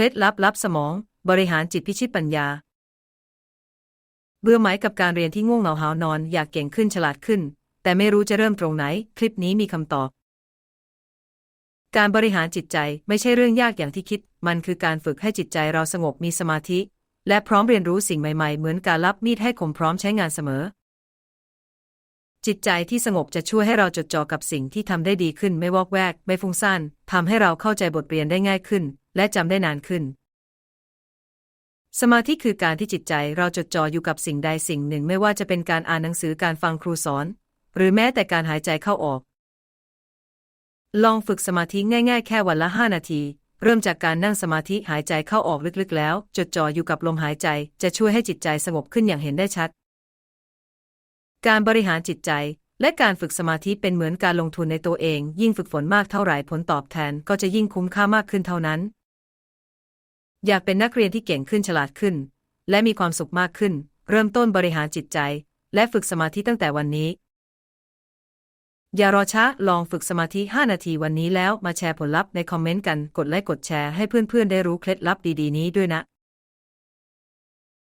ล็ดลับลับสมอง บริหารจิตพิชิตปัญญา เบื่อไหมกับการเรียนที่ง่วงเหงาหานอน อยากเก่งขึ้นฉลาดขึ้น แต่ไม่รู้จะเริ่มตรงไหน คลิปนี้มีคำตอบ การบริหารจิตใจไม่ใช่เรื่องยากอย่างที่คิด มันคือการฝึกให้จิตใจเราสงบมีสมาธิ และพร้อมเรียนรู้สิ่งใหม่ๆ เหมือนการรับมีดให้คมพร้อมใช้งานเสมอจิตใจที่สงบจะช่วยให้เราจดจ่อกับสิ่งที่ทำได้ดีขึ้นไม่วอกแวก ไม่ฟุ้งซ่านทำให้เราเข้าใจบทเรียนได้ง่ายขึ้น และจำได้นานขึ้น สมาธิคือการที่จิตใจเราจดจ่ออยู่กับสิ่งใดสิ่งหนึ่งไม่ว่าจะเป็นการอ่านหนังสือการฟังครูสอน หรือแม้แต่การหายใจเข้าออก ลองฝึกสมาธิง่ายๆ แค่วันละ 5 นาที เริ่มจากการนั่งสมาธิหายใจเข้าออกลึกๆ แล้ว จดจ่ออยู่กับลมหายใจจะช่วยให้จิตใจสงบขึ้นอย่างเห็นได้ชัด การบริหารจิตใจและการฝึกสมาธิเป็นเหมือนการลงทุนในตัวเอง ยิ่งฝึกฝนมากเท่าไหร่ผลตอบแทนก็จะยิ่งคุ้มค่ามากขึ้นเท่านั้น อยากเป็นนักเรียนที่เก่งขึ้นฉลาดขึ้น และมีความสุขมากขึ้น เริ่มต้นบริหารจิตใจ และฝึกสมาธิตั้งแต่วันนี้ อย่ารอช้าลองฝึกสมาธิ 5 นาทีวันนี้แล้วมาแชร์ผลลัพธ์ในคอมเมนต์กันกดไลค์กดแชร์ให้เพื่อนๆได้รู้เคล็ดลับดีๆนี้ด้วยนะ